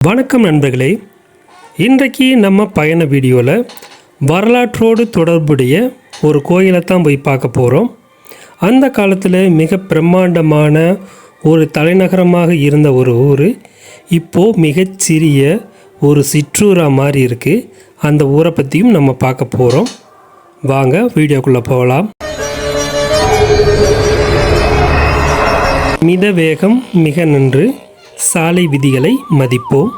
வணக்கம் நண்பர்களே. இன்றைக்கு நம்ம பயண வீடியோவில் வரலாற்றோடு தொடர்புடைய ஒரு கோயிலை தான் போய் பார்க்க போகிறோம் அந்த காலத்தில் மிக பிரம்மாண்டமான ஒரு தலைநகரமாக இருந்த ஒரு ஊர் இப்போது மிகச்சிறிய ஒரு சிற்றூரா மாதிரி இருக்குது அந்த ஊரை பற்றியும் நம்ம பார்க்க போகிறோம் வாங்க வீடியோக்குள்ளே போகலாம். மித வேகம் மிக நன்று. சாலை விதிகளை மதிப்போம்.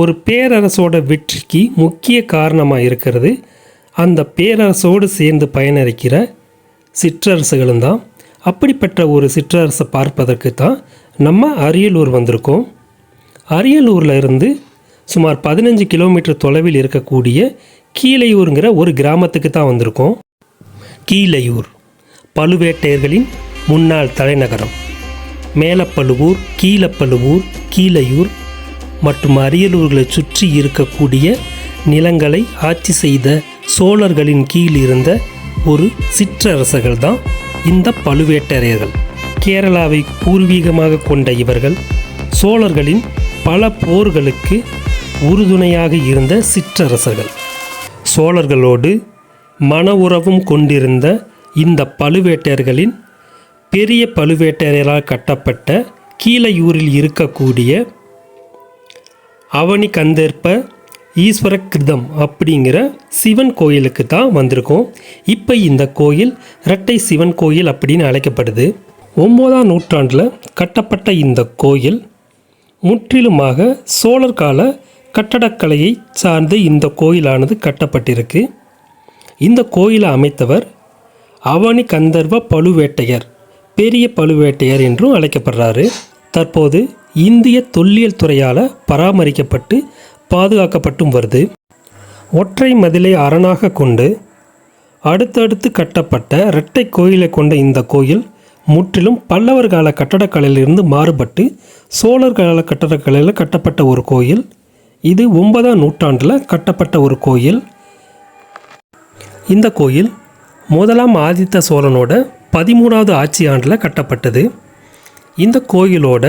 ஒரு பேரரசோட வெற்றிக்கு முக்கிய காரணமாக இருக்கிறது அந்த பேரரசோடு சேர்ந்து பயனளிக்கிற சிற்றரசுகளும் தான். அப்படிப்பட்ட ஒரு சிற்றரசை பார்ப்பதற்கு தான் நம்ம அரியலூர் வந்திருக்கோம். அரியலூரில் இருந்து சுமார் பதினஞ்சு கிலோமீட்டர் தொலைவில் இருக்கக்கூடிய கீழையூருங்கிற ஒரு கிராமத்துக்கு தான் வந்திருக்கோம். கீழையூர் பழுவேட்டையர்களின் முன்னாள் தலைநகரம். மேலப்பழுவூர் கீழப்பழுவூர் கீழையூர் மற்றும் அரியலூர்களை சுற்றி இருக்கக்கூடிய நிலங்களை ஆட்சி செய்த சோழர்களின் கீழ் இருந்த ஒரு சிற்றரசர்கள் தான் இந்த பழுவேட்டரையர்கள். கேரளாவை பூர்வீகமாக கொண்ட இவர்கள் சோழர்களின் பல போர்களுக்கு உறுதுணையாக இருந்த சிற்றரசர்கள். சோழர்களோடு மன உறவும் கொண்டிருந்த இந்த பழுவேட்டையர்களின் பெரிய பழுவேட்டரையரால் கட்டப்பட்ட கீழையூரில் இருக்கக்கூடிய அவனி கந்தர்ப்ப ஈஸ்வர கிருதம் அப்படிங்கிற சிவன் கோயிலுக்கு தான் வந்திருக்கோம். இப்போ இந்த கோயில் இரட்டை சிவன் கோயில் அப்படின்னு அழைக்கப்படுது. ஒம்போதாம் நூற்றாண்டில் கட்டப்பட்ட இந்த கோயில் முற்றிலுமாக சோழர் கால கட்டடக்கலையை சார்ந்து இந்த கோயிலானது கட்டப்பட்டிருக்கு. இந்த கோயிலை அமைத்தவர் அவனி கந்தர்வ பழுவேட்டையர். பெரிய பழுவேட்டையர் என்றும் அழைக்கப்படுறாரு. தற்போது இந்திய தொல்லியல் துறையால் பராமரிக்கப்பட்டு பாதுகாக்கப்பட்டும் வருது. ஒற்றை மதிலை அரணாக கொண்டு அடுத்தடுத்து கட்டப்பட்ட இரட்டை கோயிலை கொண்ட இந்த கோயில் முற்றிலும் பல்லவர் கால கட்டடக்கலையிலிருந்து மாறுபட்டு சோழர் கால கட்டடக்கலையில் கட்டப்பட்ட ஒரு கோயில். இது ஒன்பதாம் நூற்றாண்டில் கட்டப்பட்ட ஒரு கோயில். இந்த கோயில் முதலாம் ஆதித்த சோழனோட பதிமூணாவது ஆட்சி ஆண்டில் கட்டப்பட்டது. இந்த கோயிலோட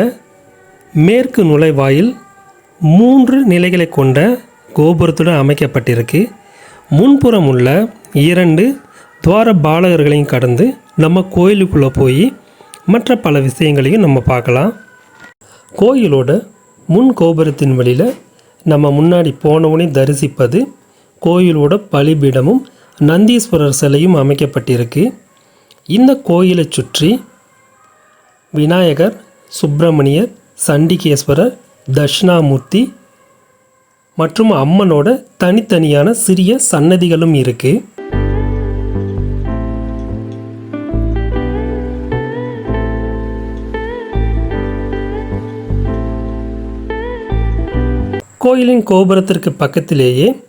மேற்கு நுழைவாயில் மூன்று நிலைகளை கொண்ட கோபுரத்துடன் அமைக்கப்பட்டிருக்கு. முன்புறம் உள்ள இரண்டு துவார பாலகர்களையும் கடந்து நம்ம கோயிலுக்குள்ளே போய் மற்ற பல விஷயங்களையும் நம்ம பார்க்கலாம். கோயிலோட முன் கோபுரத்தின் வழியில் நம்ம முன்னாடி போனவனே தரிசிப்பது கோயிலோட பலிபீடமும் நந்தீஸ்வரர் சிலையும் அமைக்கப்பட்டிருக்கு. இந்த கோயிலை சுற்றி விநாயகர் சுப்பிரமணியர் சண்டிகேஸ்வரர் தட்சிணாமூர்த்தி மற்றும் அம்மனோட தனித்தனியான சிறிய சன்னதிகளும் இருக்கு. கோயிலின் கோபுரத்திற்கு பக்கத்திலேயே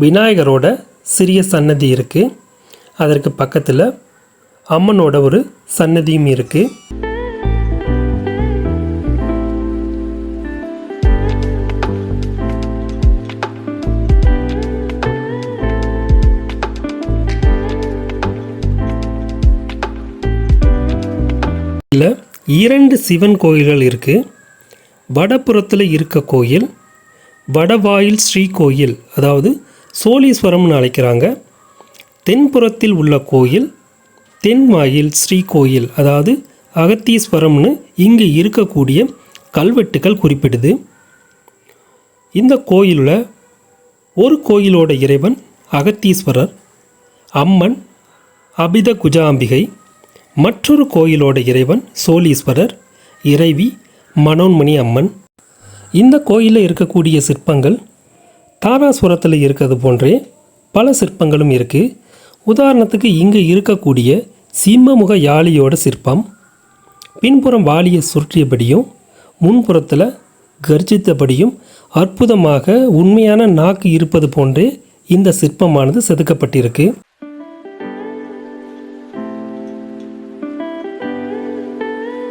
விநாயகரோட சிறிய சன்னதி இருக்குது அதற்கு பக்கத்தில் அம்மனோட ஒரு சன்னதியும் இருக்குது இதில் இரண்டு சிவன் கோயில்கள் இருக்குது வடபுறத்தில் இருக்க கோயில் வடவாயில் ஸ்ரீ கோயில் அதாவது சோழீஸ்வரம்னு அழைக்கிறாங்க. தென்புறத்தில் உள்ள கோயில் தென்வாயில் ஸ்ரீ கோயில் அதாவது அகத்தீஸ்வரம்னு இங்கே இருக்கக்கூடிய கல்வெட்டுக்கள் குறிப்பிடுது. இந்த கோயிலில் ஒரு கோயிலோட இறைவன் அகத்தீஸ்வரர் அம்மன் அபித குஜாம்பிகை மற்றொரு கோயிலோட இறைவன் சோழீஸ்வரர் இறைவி மனோன்மணி அம்மன். இந்த கோயிலில் இருக்கக்கூடிய சிற்பங்கள் தாராசுரத்தில் இருக்கிறது போன்றே பல சிற்பங்களும் இருக்குது உதாரணத்துக்கு இங்கே இருக்கக்கூடிய சிம்மமுக யாழியோட சிற்பம். பின்புறம் வாளியை சுற்றியபடியும் முன்புறத்தில் கர்ஜித்தபடியும் அற்புதமாக உண்மையான நாக்கு இருப்பது போன்றே இந்த சிற்பமானது செதுக்கப்பட்டிருக்கு.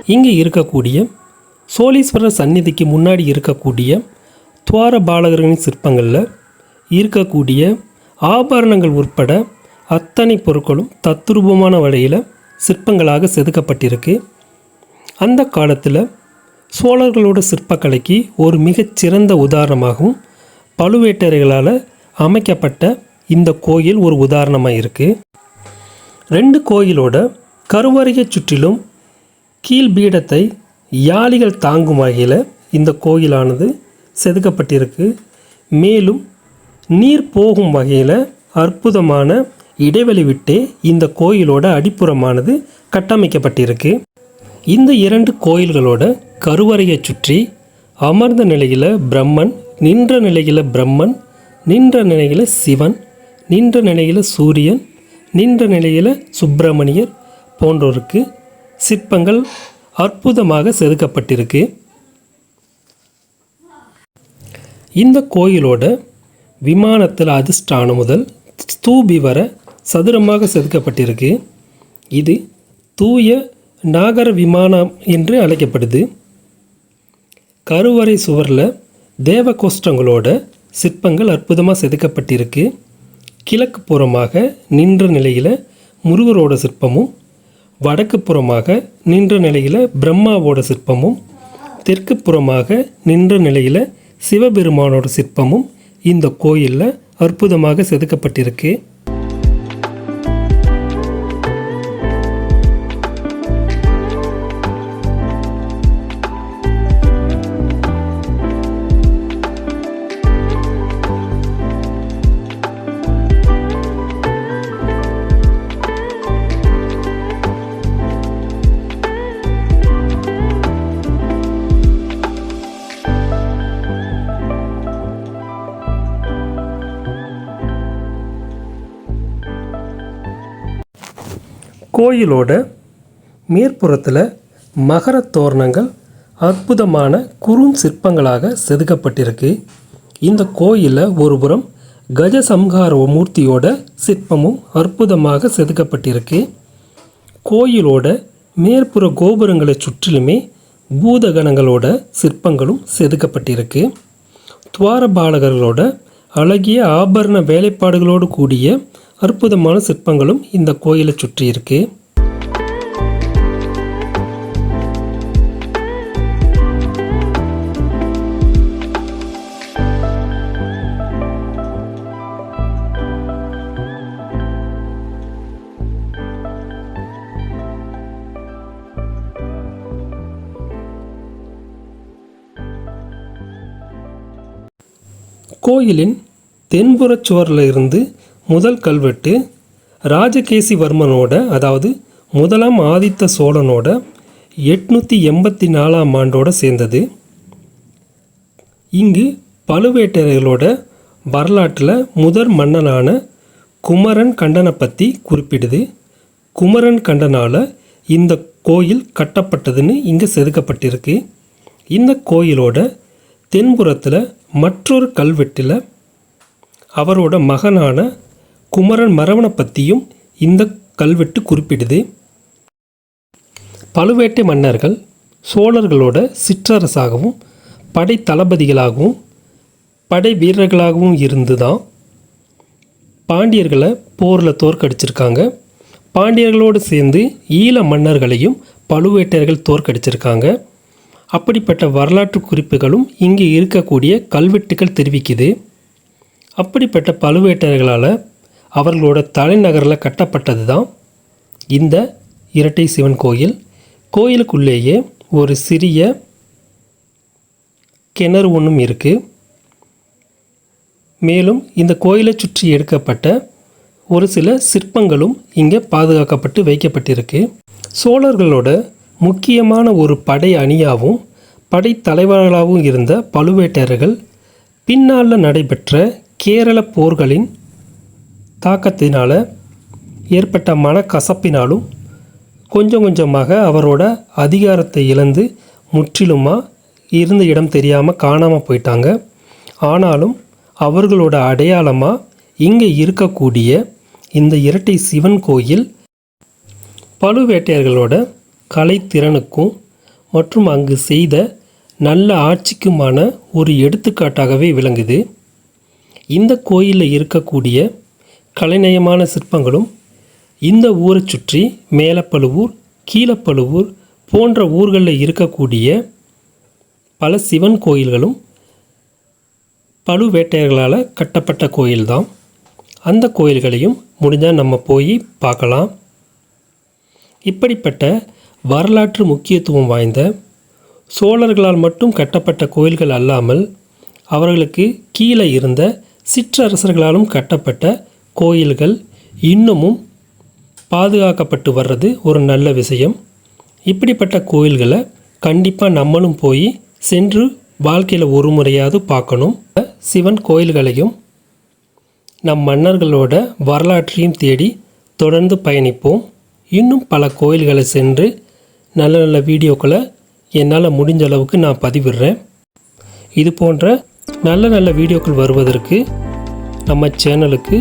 இங்கே இருக்கக்கூடிய சோழீஸ்வரர் சந்நிதிக்கு முன்னாடி இருக்கக்கூடிய துவார பாலகர்களின் சிற்பங்களில் இருக்கக்கூடிய ஆபரணங்கள் உட்பட அத்தனை பொருட்களும் தத்ரூபமான வழியில் சிற்பங்களாக செதுக்கப்பட்டிருக்கு. அந்த காலத்தில் சோழர்களோட சிற்பக்கலைக்கு ஒரு மிகச் சிறந்த உதாரணமாகவும் பழுவேட்டரைகளால் அமைக்கப்பட்ட இந்த கோயில் ஒரு உதாரணமாக இருக்குது ரெண்டு கோயிலோட கருவறையை சுற்றிலும் கீழ்பீடத்தை யாளிகள் தாங்கும் வகையில் இந்த கோயிலானது செதுக்கப்பட்டிருக்கு. மேலும் நீர் போகும் வகையில் அற்புதமான இடைவெளி விட்டு இந்த கோயிலோட அடிப்புறமானது கட்டமைக்கப்பட்டிருக்கு. இந்த இரண்டு கோயில்களோட கருவறையை சுற்றி அமர்ந்த நிலையில் பிரம்மன் நின்ற நிலையில் பிரம்மன் நின்ற நிலையில் சிவன் நின்ற நிலையில் சூரியன் நின்ற நிலையில் சுப்பிரமணியர் போன்றோருக்கு சிற்பங்கள் அற்புதமாக செதுக்கப்பட்டிருக்கு. இந்த கோயிலோட விமானத்தில் அதிர்ஷ்டானம் முதல் ஸ்தூபி வர சதுரமாக செதுக்கப்பட்டிருக்கு. இது தூய நாகர விமானம் என்று அழைக்கப்படுது. கருவறை சுவரில் தேவ கோஷ்டங்களோட சிற்பங்கள் அற்புதமாக செதுக்கப்பட்டிருக்கு. கிழக்கு புறமாக நின்ற நிலையில் முருகரோட சிற்பமும் வடக்கு புறமாக நின்ற நிலையில் பிரம்மாவோட சிற்பமும் தெற்கு புறமாக நின்ற நிலையில் சிவபெருமானோட சிற்பமும் இந்த கோயிலில் அற்புதமாக செதுக்கப்பட்டிருக்கு. கோயிலோட மேற்புறத்தில் மகர தோரணங்கள் அற்புதமான குறும் சிற்பங்களாக செதுக்கப்பட்டிருக்கு. இந்த கோயிலில் ஒருபுறம் கஜசம்ஹார மூர்த்தியோட சிற்பமும் அற்புதமாக செதுக்கப்பட்டிருக்கு. கோயிலோட மேற்புற கோபுரங்களை சுற்றிலுமே பூதகணங்களோட சிற்பங்களும் செதுக்கப்பட்டிருக்கு. துவாரபாலகர்களோட அழகிய ஆபரண வேலைப்பாடுகளோடு கூடிய அற்புதமான சிற்பங்களும் இந்த கோயிலை சுற்றி இருக்கு கோயிலின் தென்புறச் சுவரில் இருந்து முதல் கல்வெட்டு ராஜகேசிவர்மனோட அதாவது முதலாம் ஆதித்த சோழனோட எட்நூற்றி எண்பத்தி நாலாம் ஆண்டோட சேர்ந்தது. இங்கு பழுவேட்டரையர்களோட வரலாற்றில் முதற் மன்னனான குமரன் கண்டனை பற்றி குறிப்பிடுது. குமரன் கண்டனால் இந்த கோயில் கட்டப்பட்டதுன்னு இங்கே செதுக்கப்பட்டிருக்கு. இந்த கோயிலோட தென்புறத்தில் மற்றொரு கல்வெட்டில் அவரோட மகனான குமரன் மரவனை பற்றியும் இந்த கல்வெட்டு குறிப்பிடுது. பழுவேட்டை மன்னர்கள் சோழர்களோட சிற்றரசாகவும் படை தளபதிகளாகவும் படை வீரர்களாகவும் இருந்து தான் பாண்டியர்களை போரில் தோற்கடிச்சிருக்காங்க. பாண்டியர்களோடு சேர்ந்து ஈழ மன்னர்களையும் பழுவேட்டையர்கள் தோற்கடிச்சிருக்காங்க. அப்படிப்பட்ட வரலாற்று குறிப்புகளும் இங்கே இருக்கக்கூடிய கல்வெட்டுகள் தெரிவிக்குது. அப்படிப்பட்ட பழுவேட்டையர்களால் அவர்களோட தலைநகரில் கட்டப்பட்டது தான் இந்த இரட்டை சிவன் கோயில். கோயிலுக்குள்ளேயே ஒரு சிறிய கிணறு ஒன்றும் இருக்குது மேலும் இந்த கோயிலை சுற்றி எடுக்கப்பட்ட ஒரு சில சிற்பங்களும் இங்கே பாதுகாக்கப்பட்டு வைக்கப்பட்டிருக்கு. சோழர்களோட முக்கியமான ஒரு படை அணியாகவும் படைத்தலைவர்களாகவும் இருந்த பழுவேட்டரர்கள் பின்னால் நடைபெற்ற கேரள போர்களின் தாக்கத்தினால் ஏற்பட்ட மனக்கசப்பினாலும் கொஞ்சம் கொஞ்சமாக அவரோட அதிகாரத்தை இழந்து முற்றிலுமாக இருந்த இடம் தெரியாமல் காணாமல் போயிட்டாங்க. ஆனாலும் அவர்களோட அடையாளமாக இங்கே இருக்கக்கூடிய இந்த இரட்டை சிவன் கோயில் பழுவேட்டையர்களோட கலைத்திறனுக்கும் மற்றும் அங்கு செய்த நல்ல ஆட்சிக்குமான ஒரு எடுத்துக்காட்டாகவே விளங்குது. இந்த கோயிலில் இருக்கக்கூடிய கலைநயமான சிற்பங்களும் இந்த ஊரை சுற்றி மேலப்பழுவூர் கீழப்பழுவூர் போன்ற ஊர்களில் இருக்கக்கூடிய பல சிவன் கோயில்களும் பழுவேட்டையர்களால் கட்டப்பட்ட கோயில்தான். அந்த கோயில்களையும் முடிஞ்சால் நம்ம போய் பார்க்கலாம். இப்படிப்பட்ட வரலாற்று முக்கியத்துவம் வாய்ந்த சோழர்களால் மட்டும் கட்டப்பட்ட கோயில்கள் அல்லாமல் அவர்களுக்கு கீழே இருந்த சிற்றரசர்களாலும் கட்டப்பட்ட கோயில்கள் இன்னமும் பாதுகாக்கப்பட்டு வர்றது ஒரு நல்ல விஷயம். இப்படிப்பட்ட கோயில்களை கண்டிப்பாக நம்மளும் போய் சென்று வாழ்க்கையில் ஒரு முறையாவது பார்க்கணும். சிவன் கோயில்களையும் நம் மன்னர்களோட வரலாற்றையும் தேடி தொடர்ந்து பயணிப்போம். இன்னும் பல கோயில்களை சென்று நல்ல நல்ல வீடியோக்களை என்னால் முடிஞ்ச அளவுக்கு நான் பதிவிடுறேன். இது போன்ற நல்ல நல்ல வீடியோக்கள் வருவதற்கு நம்ம சேனலுக்கு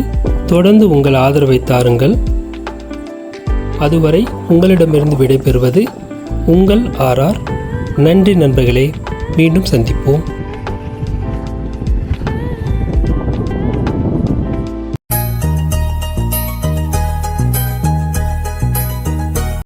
தொடர்ந்து உங்கள் ஆதரவை தாருங்கள். அதுவரை உங்களிடமிருந்து விடைபெறுவது உங்கள் ஆர்ஆர் நன்றி நண்பர்களே மீண்டும் சந்திப்போம்.